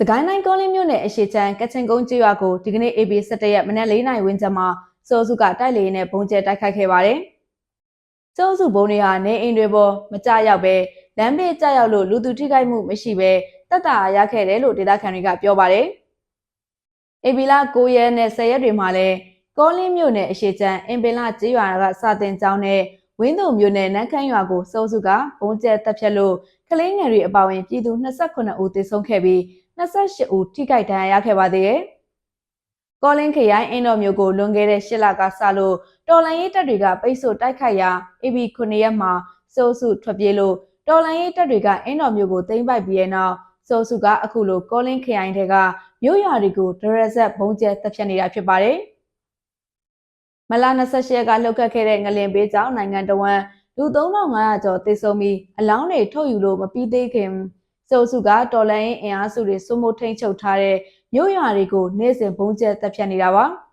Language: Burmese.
စကိုင်းတိုင်းကောလင်းမြို့နယ်အရှိချမ်းကချင်ကုန်းကျွော်ကိုဒီကနေ့ AB 17ရက်မနက်၄နာရီဝန်းကျင်မှာစိုးစုကတိုက်လေရင်နဲ့ပုံကျဲတိုက်ခိုက်ခဲ့ပါတယ်။စိုးစုဘုံတွေဟာနေအိမ်တွေပေါ်မကြရောက်ပဲလမ်းဘေးကြရောက်လို့လူသူထိခိုက်မှုမရှိပဲတက်တာရခဲ့တယ်လို့ဒေသခံတွေကပြောပါတယ်။ AB လာ9ရက်နဲ့10ရက်တွေမှာလည်းကောလင်းမြို့နယ်အရှိချမ်းအင်ပင်လာကျေးရွာကစာတင်ကျောင်းနဲ့ ဝင်းသူမြို့နယ်နန်းခမ်းရွာကိုစိုးစုကဘုံကျဲတက်ဖြတ်လို့ကလေးငယ်တွေအပါအဝင်ပြည်သူ28ဦးသေဆုံးခဲ့ပြီး28ဦးထိခိုက်ဒဏ်ရာရခဲ့ပါသေးတယ်။ကောလင်းခရိုင်အင်းတော်မျိုးကိုလွန်ခဲ့တဲ့၈လကစလို့တော်လိုင်းရေးတပ်တွေကပိတ်ဆို့တိုက်ခိုက်ရာ AB 9ရက်မှာစိုးစုထွက်ပြေးလို့တော်လိုင်းရေးတပ်တွေကအင်းတော်မျိုးကိုသိမ်းပိုက်ပြီးတဲ့နောက်စိုးစုကအခုလိုကောလင်းခရိုင်တွေကမြို့ရွာတွေကိုဒရက်ဆက်ဘုံကျဲတပ်ဖြတ်နေတာဖြစ်ပါတယ်။ မလာ28ရက်ကလှုပ်ခတ်ခဲ့တဲ့ငလင်ဘေးကြောင့်နိုင်ငံတော်ဝန်လူ3500ကျော်သေဆုံးပြီးအလောင်းတွေထုတ်ယူလို့မပြီးသေးခင်စိုးစုကတော်လိုင်းအင်အားစုတွေစိုးမိုးထိန်ချုပ်ထားတဲ့မြို့ရွာတွေကိုနေ့စဉ်ဘုံကျဲတပ်ဖြတ်နေတာပါ။